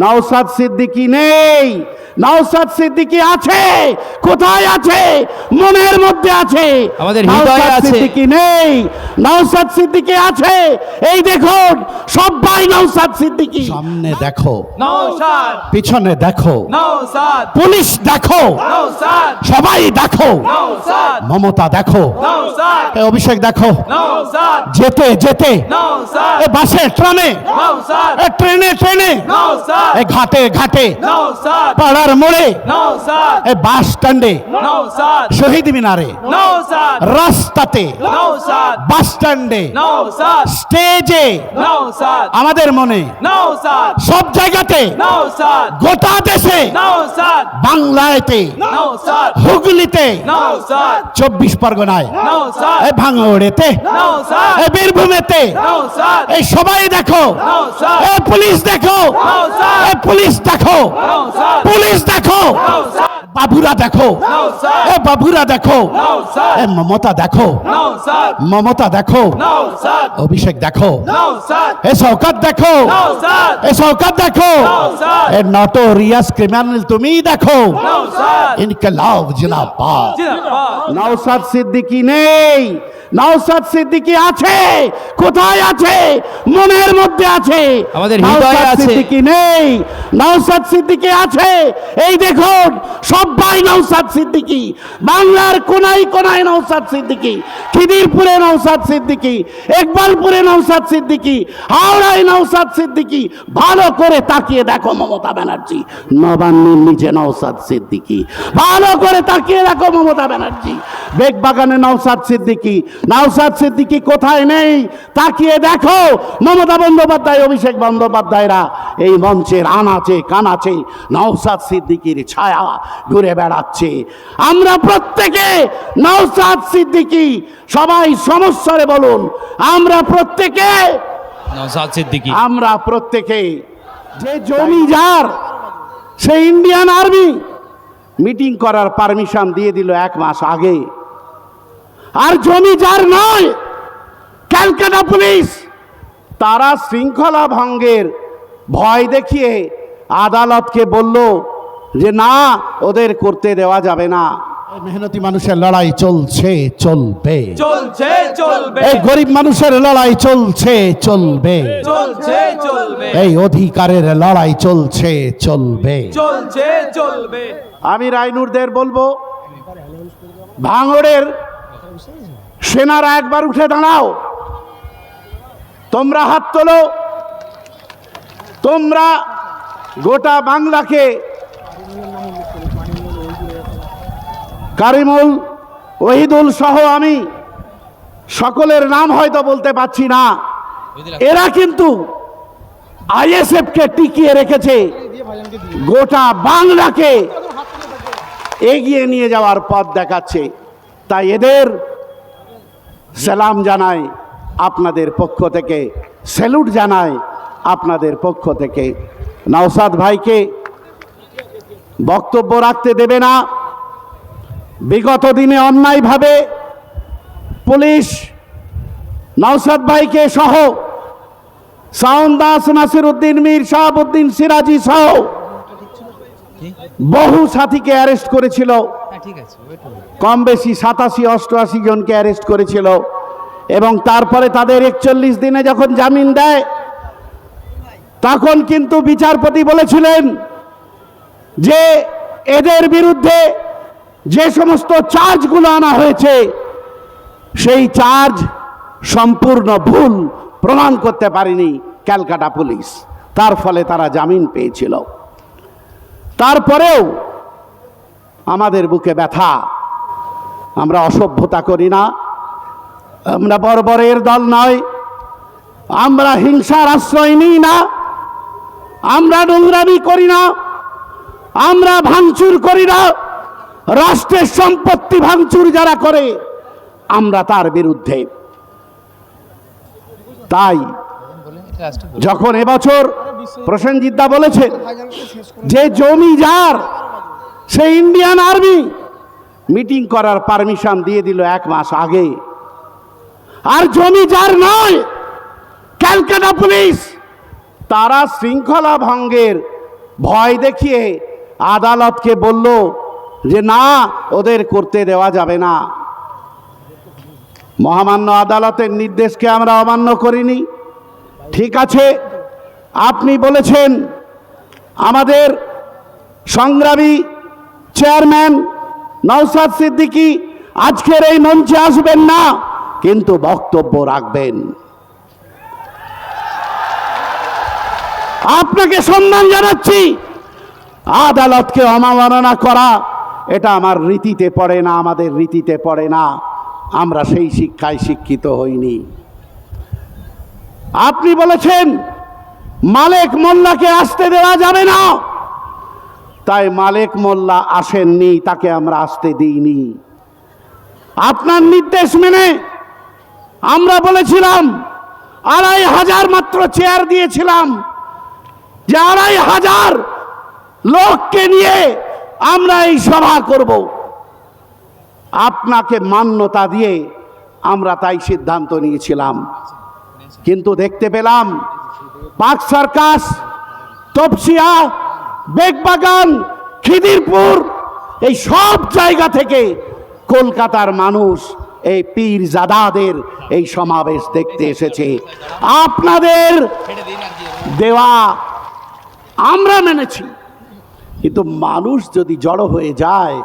নওসাদ সিদ্দিকি নেই। নওসাদ সিদ্দিকি আছে কোথায় আছে? মনের মধ্যে আছে। আমাদের হৃদয়ে আছে। সিদ্দিকী নেই। নওসাদ সিদ্দিকি আছে। এই দেখুন সবাই নওসাদ সিদ্দিকি। সামনে দেখো। নৌসাদ পিছনে দেখো। নৌসাদ পুলিশ দেখো। নৌসাদ সবাই দেখো। নৌসাদ মমতা দেখো। নৌসাদ এ অভিষেক দেখো। নৌসাদ যেতে যেতে। নৌসাদ এ বাসে ট্রামে নৌসাদ এ ট্রেনে ট্রেনে। নৌসাদ এ ঘাটে ঘাটে। পাড়ার মোড়ে। বাস স্ট্যান্ডে। শহীদ মিনারে। রাস্তাতে। বাস স্ট্যান্ডে। স্টেজে। আমাদের মনে। সব জায়গাতে। গোটা দেশে। বাংলাতে হুগলিতে। চব্বিশ পরগনায়। ভাঙড়েতে। বীরভূমেতে। এই সবাই দেখো। পুলিশ দেখো। পুলিশ দেখো। পুলিশ দেখো। বাবুরা দেখো। এ বাবুরা দেখো। এ মমতা দেখো। মমতা দেখো। অভিষেক দেখো। এ সৌকাত দেখো। এ সৌকাত দেখো। এ নটোরিয়াস ক্রিমিনাল তুমি দেখো। ইনকলাব জিন্দাবাদ। নওসাদ সিদ্দিকি নেই। নওসাদ সিদ্দিকী আছে? কোথায় আছে? মনের মধ্যে আছে। আমাদের হৃদয়ে আছে। সিদ্দিকী নেই। নওসাদ সিদ্দিকী আছে। এই দেখুন সবাই নওসাদ সিদ্দিকী। বাংলার কোনায় কোনায় নওসাদ সিদ্দিকী। খিদিরপুরে নওসাদ সিদ্দিকী। একবালপুরে নওসাদ সিদ্দিকী। হাওড়ায় নওসাদ সিদ্দিকী। ভালো করে তাকিয়ে দেখো মমতা ব্যানার্জি। নবান্নের নিচে নওসাদ সিদ্দিকী। ভালো করে তাকিয়ে দেখো মমতা ব্যানার্জি। বেগবাগানে নওসাদ সিদ্দিকি। নওসাদ সিদ্দিকি কোথায় নেই? তাকিয়ে দেখো মমতা বন্দ্যোপাধ্যায় অভিষেক বন্দ্যোপাধ্যায়রা এই মঞ্চের আনাচে কানাচে নওসাদ সিদ্দিকির ছায়া ঘুরে বেড়াচ্ছে। আমরা প্রত্যেকে নওসাদ সিদ্দিকি সবাই সমস্যারে বলুন আমরা প্রত্যেকে নৌসাদ সিদ্দিকী। আমরা প্রত্যেকে যে জমি যার সে ইন্ডিয়ান আর্মি মিটিং করার পারমিশন দিয়ে দিল এক মাস আগে। আর জমি যার নয় ক্যালকাটা পুলিশ তারা শৃঙ্খলা ভঙ্গের ভয় দেখিয়ে আদালতকে বলল যে না ওদের করতে দেওয়া যাবে না। মেহনতি মানুষের লড়াই চলছে চলবে। চলছে চলবে। এই গরিব মানুষের লড়াই চলছে চলবে। চলছে চলবে। এই অধিকারের লড়াই চলছে চলবে। চলছে চলবে। আমি রাইনুরদের বলব ভাঙড়ের সেনারা একবার উঠে দাঁড়াও। তোমরা হাত তোলো। তোমরা গোটা বাংলাকে কারিমুল, ওহিদুল সহ আমি সকলের নাম হয়তো বলতে পারছি না। এরা কিন্তু আইএসএফকে টিকিয়ে রেখেছে। গোটা বাংলাকে এগিয়ে নিয়ে যাওয়ার পথ দেখাচ্ছে। তাই এদের সালাম জানাই আপনাদের পক্ষ থেকে স্যালুট জানাই আপনাদের পক্ষ থেকে। নওসাদ ভাইকে বক্তব্য রাখতে দেবে না। বিগত দিনে অন্যায়ভাবে পুলিশ নওসাদ ভাইকে সহ শাওন দাস নাসির উদ্দিন মীর শাহাবুদ্দিন সিরাজি সহ বহু সাথীকে অ্যারেস্ট করেছিল। কম বেশি সাতাশি, অষ্টআশি জনকে অ্যারেস্ট করেছিল। এবং তারপরে তাদের একচল্লিশ দিনে যখন জামিন দেয়, তখন কিন্তু বিচারপতি বলেছিলেন যে এদের বিরুদ্ধে যে সমস্ত চার্জগুলো আনা হয়েছে, সেই চার্জ সম্পূর্ণ ভুল প্রমাণ করতে পারেনি ক্যালকাটা পুলিশ। তার ফলে তারা জামিন পেয়েছিল। তারপরেও আমাদের বুকে ব্যথা। আমরা অসভ্যতা করি না। আমরা বর্বরের দল নয়। আমরা হিংসার আশ্রয় নিই না। আমরা নোংরামি করি না। আমরা ভাঙচুর করি না। রাষ্ট্রের সম্পত্তি ভাঙচুর যারা করে, আমরা তার বিরুদ্ধে। তাই যখন এবছর প্রসেনজিৎদা বলেছেন যে জমি যার সে ইন্ডিয়ান আর্মি। মিটিং করার পারমিশন দিয়ে দিল এক মাস আগে। আর জমি যার নয়, ক্যালকাটা পুলিশ, তারা শৃঙ্খলা ভঙ্গের ভয় দেখিয়ে আদালতকে বলল যে না, ওদের করতে দেওয়া যাবে না। মহামান্য আদালতের নির্দেশকে আমরা অমান্য করিনি। ঠিক আছে, আপনি বলেছেন, আমাদের সংগ্রামী চেয়ারম্যান নওসাদ সিদ্দিকী, আজকের এই মঞ্চে আসবেন না, কিন্তু বক্তব্য রাখবেন। আপনাকে সম্মান জানাচ্ছি। আদালতকে অমাননা করা, এটা আমার রীতিতে পড়ে না, আমাদের রীতিতে পড়ে না। আমরা সেই শিক্ষায় শিক্ষিত হইনি। আপনি বলেছেন, মালেক মোল্লাকে আসতে দেওয়া যাবে না। তাই মালেক মোল্লা আসেননি, তাকে আমরা আসতে দিইনি। আপনার নির্দেশ মেনে আমরা বলেছিলাম, আড়াই হাজার মাত্র চেয়ার দিয়েছিলাম, যে আড়াই হাজার লোককে নিয়ে আমরা এই সভা করব। আপনাকে মান্যতা দিয়ে আমরা তাই সিদ্ধান্ত নিয়েছিলাম। কিন্তু দেখতে পেলাম পাক সার্কাস, তপসিয়া বেগবাগান খিদিরপুর এই সব জায়গা থেকে কলকাতার মানুষ এই পীর জাদাদের এই সমাবেশ দেখতে এসেছে। আপনাদের দেওয়া আমরা মেনেছি। কিন্তু মানুষ যদি জড়ো হয়ে যায়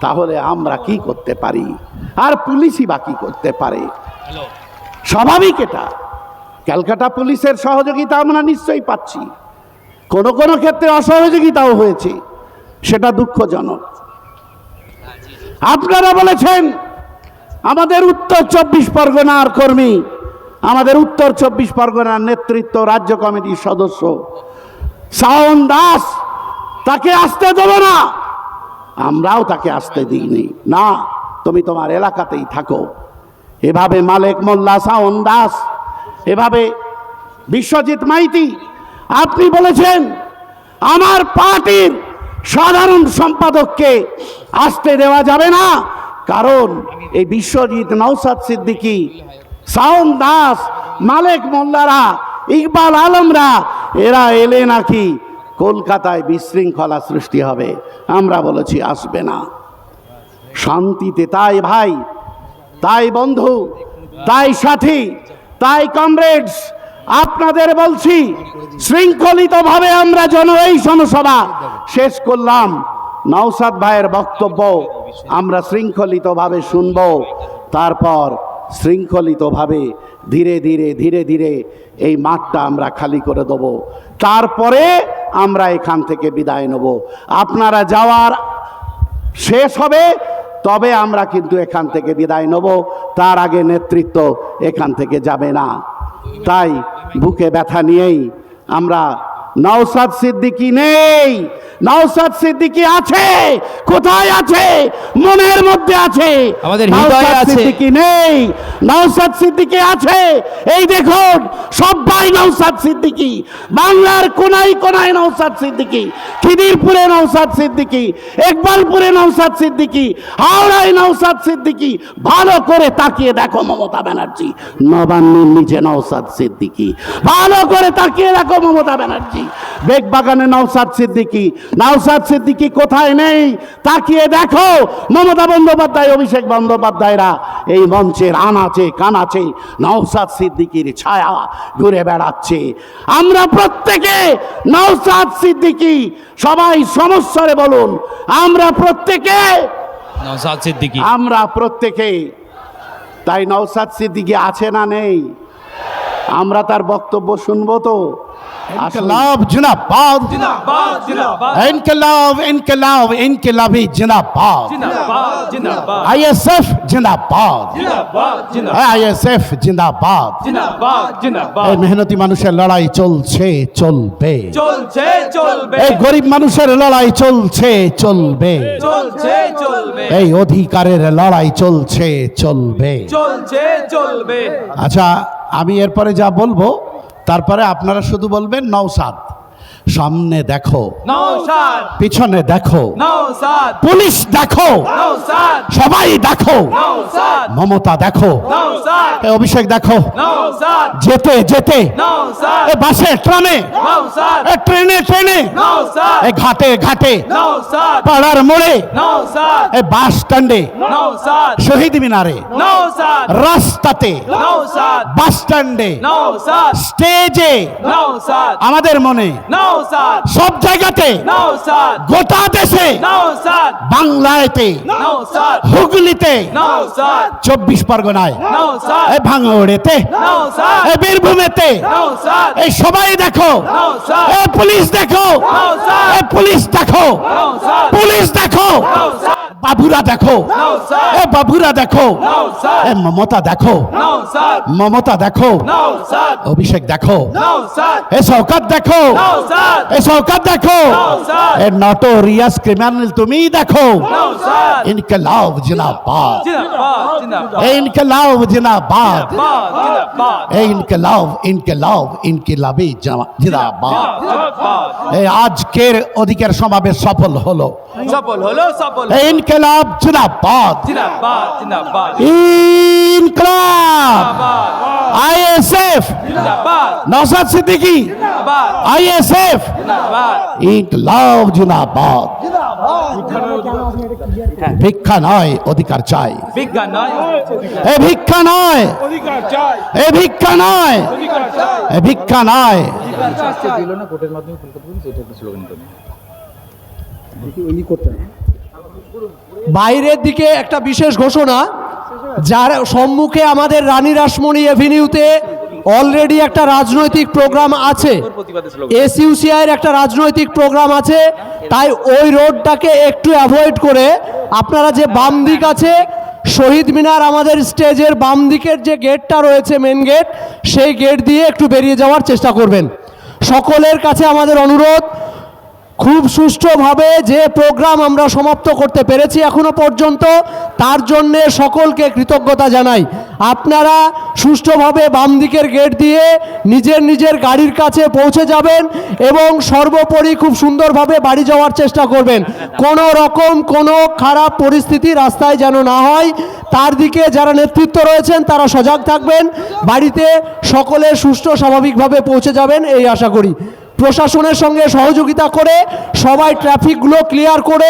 তাহলে আমরা কি করতে পারি? আর পুলিশই বা কি করতে পারে? স্বাভাবিক এটা। ক্যালকাটা পুলিশের সহযোগিতা আমরা নিশ্চয়ই পাচ্ছি। কোনো কোনো ক্ষেত্রে অসহযোগিতাও হয়েছে, সেটা দুঃখজনক। আপনারা বলেছেন, আমাদের উত্তর চব্বিশ পরগনার কর্মী, আমাদের উত্তর চব্বিশ পরগনার নেতৃত্ব রাজ্য কমিটির সদস্য শাওন দাস, তাকে আসতে দেবো না। আমরাও তাকে আসতে দিইনি। না, তুমি তোমার এলাকাতেই থাকো। এভাবে মালেক মোল্লা শাওন দাস, এভাবে বিশ্বজিৎ মাইতি আপনি বলেছেন, আমার পার্টির সাধারণ সম্পাদককে আসতে দেওয়া যাবে না, কারণ এই বিশ্বজিৎ নৌসাদ সিদ্দিকী শাওন দাস, মালেক মোল্লারা, ইকবাল আলমরা, এরা এলে নাকি কলকাতায় বিশৃঙ্খলা সৃষ্টি হবে, আমরা বলেছি আসবে না। শান্তিতে তাই ভাই, তাই বন্ধু, তাই সাথী, তাই কমরেডস আপনাদের বলছি, শৃঙ্খলিতভাবে আমরা যেন এই জনসভা শেষ করলাম। নওসাদ ভাইয়ের বক্তব্য আমরা শৃঙ্খলিতভাবে শুনব। তারপর শৃঙ্খলিতভাবে ধীরে ধীরে ধীরে ধীরে এই মাঠটা আমরা খালি করে দেব। তারপরে আমরা এখান থেকে বিদায় নেব। আপনারা যাওয়ার শেষ হবে, তবে আমরা কিন্তু এখান থেকে বিদায় নেব। তার আগে নেতৃত্ব এখান থেকে যাবে না। তাই বুকে ব্যথা নিয়েই আমরা নওসাদ সিদ্দিকি নেই। নওসাদ সিদ্দিকি আছে কোথায় আছে? মনের মধ্যে আছে। আমাদের হৃদয়ে আছে। সিদ্দিকী নেই। নওসাদ সিদ্দিকি আছে। এই দেখুন সবাই নওসাদ সিদ্দিকি। বাংলার কোনায় কোনায় নওসাদ সিদ্দিকি। খিদিরপুরে নওসাদ সিদ্দিকি। একবালপুরে নওসাদ সিদ্দিকি। হাওড়ায় নওসাদ সিদ্দিকি। ভালো করে তাকিয়ে দেখো মমতা ব্যানার্জি। নবান্নের নিচে নওসাদ সিদ্দিকি। ভালো করে তাকিয়ে দেখো মমতা ব্যানার্জি। বেগবাগানে নওসাদ সিদ্দিকি। নওসাদ সিদ্দিকি কোথায় নেই? তাকিয়ে দেখো মমতা বন্দ্যোপাধ্যায় অভিষেক বন্দ্যোপাধ্যায়রা এই মঞ্চের আনাচে কানাচে নওসাদ সিদ্দিকির ছায়া ঘুরে বেড়াচ্ছে। আমরা প্রত্যেকে নওসাদ সিদ্দিকি সবাই সমস্যারে বলুন আমরা প্রত্যেকে নওসাদ সিদ্দিকী। আমরা প্রত্যেকে তাই নওসাদ সিদ্দিকি আছে না নেই? আমরা তার বক্তব্য শুনব তো? انقلاب جناب باد انقلاب انقلاب انقلابی جناب باد آئی ایس ایف جناب باد آئی ایس ایف جناب باد এই মেহনতি মানুষের লড়াই চলছে চলবে এই গরিব মানুষের লড়াই চলছে চলবে এই অধিকারের লড়াই চলছে চলবে আচ্ছা আমি এরপরে যা বলব তারপরে আপনারা শুধু বলবেন নওসাদ। সামনে দেখো। পিছনে দেখো। পুলিশ দেখো। সবাই দেখো। মমতা দেখো। অভিষেক দেখো। যেতে যেতে। বাসে ট্রামে ট্রেনে ট্রেনে। ঘাটে ঘাটে। পাড়ার মোড়ে। বাস স্ট্যান্ডে। শহীদ মিনারে। রাস্তাতে। বাস স্ট্যান্ডে। স্টেজে। আমাদের মনে। সব জায়গাতে গোটা দেশে বাংলাতে হুগলিতে চব্বিশ পরগনায় ভাঙড়েতে নৌসাদ এ বীরভূমেতে এই সবাই দেখো নৌসাদ এ পুলিশ দেখো নৌসাদ এ পুলিশ দেখো পুলিশ দেখো বাবুরা দেখো এ বাবুরা দেখো এ মমতা দেখো মমতা দেখো অভিষেক দেখো এ শওকত দেখো নৌসাদ এ শওকত দেখো নৌসাদ এ নটোরিয়াস ক্রিমিনাল তুমি দেখো নৌসাদ ইনকলাব জিন্দাবাদ জিন্দাবাদ জিন্দাবাদ এ ইনকলাব জিন্দাবাদ আজকের অধিকার সমাবেশ সফল হলো। সফল হলো সফল ইনকলাব জিন্দাবাদ। জিন্দাবাদ জিন্দাবাদ। ইনকলাব। আইএসএফ। জিন্দাবাদ। নওশাদ সিদ্দিকী। জিন্দাবাদ। আইএসএফ। ইনকলাব জিন্দাবাদ। ভিক্ষা নয় অধিকার চাই। এ ভিক্ষা নয়। এ ভিক্ষা নয়। এ ভিক্ষা নয়। বাইরের দিকে একটা বিশেষ ঘোষণা যার সম্মুখে আমাদের রানী রাসমণি এভিনিউতে অলরেডি একটা রাজনৈতিক প্রোগ্রাম আছে। এসইউসিআইয়ের একটা রাজনৈতিক প্রোগ্রাম আছে। তাই ওই রোডটাকে একটু অ্যাভয়েড করে আপনারা যে বাম দিক আছে, শহীদ মিনার আমাদের স্টেজের বাম দিকের যে গেটটা রয়েছে মেন গেট সেই গেট দিয়ে একটু বেরিয়ে যাওয়ার চেষ্টা করবেন। সকলের কাছে আমাদের অনুরোধ, খুব সুষ্ঠুভাবে যে প্রোগ্রাম আমরা সমাপ্ত করতে পেরেছি এখনও পর্যন্ত, তার জন্যে সকলকে কৃতজ্ঞতা জানাই। আপনারা সুষ্ঠুভাবে বাম দিকের গেট দিয়ে নিজের নিজের গাড়ির কাছে পৌঁছে যাবেন এবং সর্বোপরি খুব সুন্দরভাবে বাড়ি যাওয়ার চেষ্টা করবেন। কোনো রকম কোনো খারাপ পরিস্থিতি রাস্তায় যেন না হয়, তার দিকে যারা নেতৃত্ব রয়েছেন তারা সজাগ থাকবেন, বাড়িতে সকলে সুষ্ঠু স্বাভাবিকভাবে পৌঁছে যাবেন এই আশা করি। প্রশাসনের সঙ্গে সহযোগিতা করে সবাই ট্রাফিকগুলো ক্লিয়ার করে